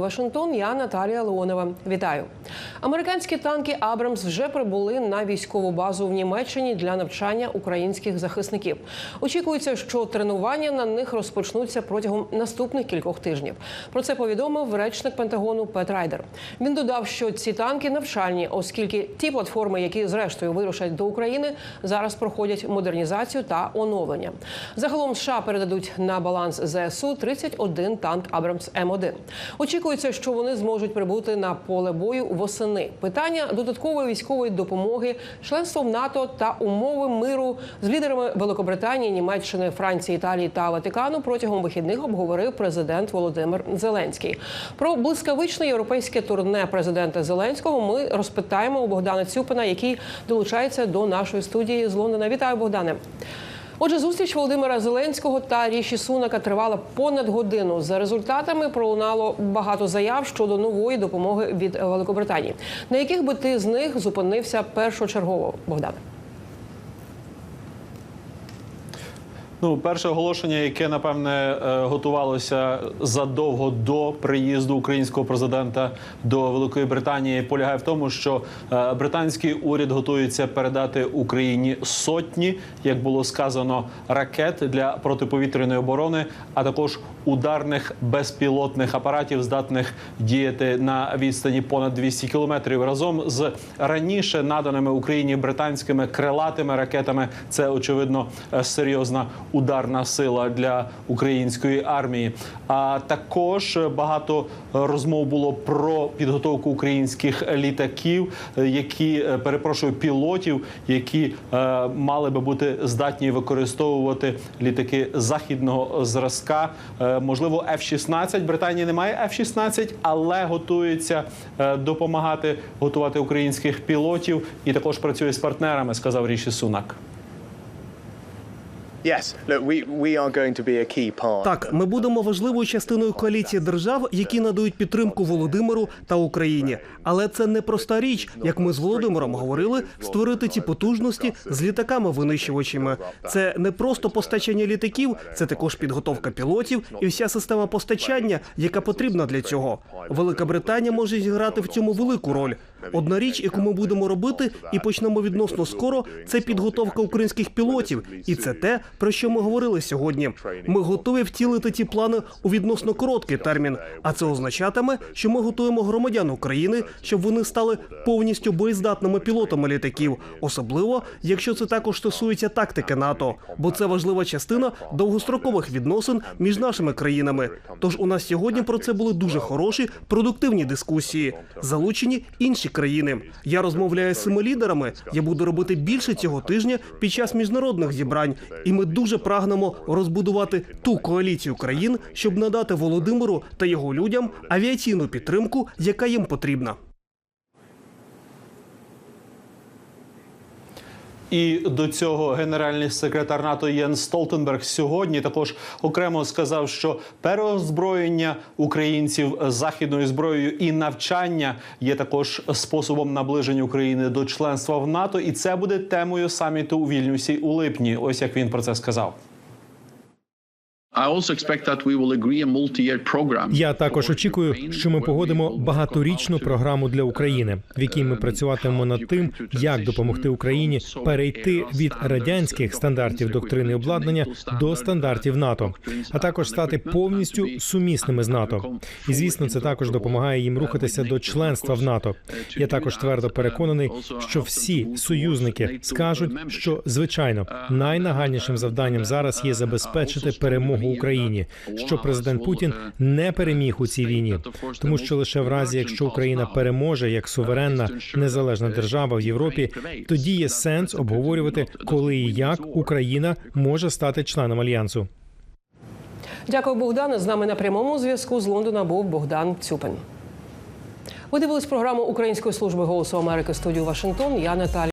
Вашингтон, я Наталія Леонова. Вітаю. Американські танки Абрамс вже прибули на військову базу в Німеччині для навчання українських захисників. Очікується, що тренування на них розпочнуться протягом наступних кількох тижнів. Про це повідомив речник Пентагону Пет Райдер. Він додав, що ці танки навчальні, оскільки ті платформи, які зрештою вирушать до України, зараз проходять модернізацію та оновлення. Загалом США передадуть на баланс ЗСУ 31 танк Абрамс М1. Очікується, що вони зможуть прибути на поле бою восени. Питання додаткової військової допомоги, членство в НАТО та умови миру з лідерами Великобританії, Німеччини, Франції, Італії та Ватикану протягом вихідних обговорив президент Володимир Зеленський. Про блискавичне європейське турне президента Зеленського ми розпитаємо у Богдана Цюпина, який долучається до нашої студії з Лондона. Вітаю, Богдане. Отже, зустріч Володимира Зеленського та Ріші Сунака тривала понад годину. За результатами пролунало багато заяв щодо нової допомоги від Великобританії. На яких би ти з них зупинився першочергово, Богдане? Ну, перше оголошення, яке напевне е, готувалося задовго до приїзду українського президента до Великої Британії, полягає в тому, що е, британський уряд готується передати Україні сотні, як було сказано, ракет для протиповітряної оборони, а також ударних безпілотних апаратів, здатних діяти на відстані понад 200 кілометрів. Разом з раніше наданими Україні британськими крилатими ракетами. Це очевидно е, серйозна ударна сила для української армії. А також багато розмов було про підготовку українських літаків, які е, перепрошую пілотів, які е, мали би бути здатні використовувати літаки західного зразка. Е, можливо, F-16. Британії немає F-16, але готується допомагати готувати українських пілотів і також працює з партнерами, сказав Ріші Сунак. Так, ми будемо важливою частиною коаліції держав, які надають підтримку Володимиру та Україні. Але це не проста річ, як ми з Володимиром говорили, створити ці потужності з літаками-винищувачами. Це не просто постачання літаків, це також підготовка пілотів і вся система постачання, яка потрібна для цього. Велика Британія може зіграти в цьому велику роль. Одна річ, яку ми будемо робити, і почнемо відносно скоро, це підготовка українських пілотів, і це те, про що ми говорили сьогодні. Ми готові втілити ті плани у відносно короткий термін. А це означатиме, що ми готуємо громадян України, щоб вони стали повністю боєздатними пілотами літаків, особливо якщо це також стосується тактики НАТО, бо це важлива частина довгострокових відносин між нашими країнами. Тож у нас сьогодні про це були дуже хороші, продуктивні дискусії. Залучені інші країни. Я розмовляю з цими лідерами. Я буду робити більше цього тижня під час міжнародних зібрань, і ми дуже прагнемо розбудувати ту коаліцію країн, щоб надати Володимиру та його людям авіаційну підтримку, яка їм потрібна. І до цього генеральний секретар НАТО Єн Столтенберг сьогодні також окремо сказав, що переозброєння українців західною зброєю і навчання є також способом наближення України до членства в НАТО, і це буде темою саміту у Вільнюсі у липні. Ось як він про це сказав. Я також очікую, що ми погодимо багаторічну програму для України, в якій ми працюватимемо над тим, як допомогти Україні перейти від радянських стандартів доктрини обладнання до стандартів НАТО, а також стати повністю сумісними з НАТО. І звісно, це також допомагає їм рухатися до членства в НАТО. Я також твердо переконаний, що всі союзники скажуть, що звичайно найнагальнішим завданням зараз є забезпечити перемогу Україні, що президент Путін не переміг у цій війні, тому що лише в разі, якщо Україна переможе як суверенна незалежна держава в Європі, тоді є сенс обговорювати, коли і як Україна може стати членом альянсу. Дякую, Богдане. З нами на прямому зв'язку з Лондона був Богдан Цюпин. Ви дивились програму Української служби голосу Америки студію Вашингтон. Я Наталія.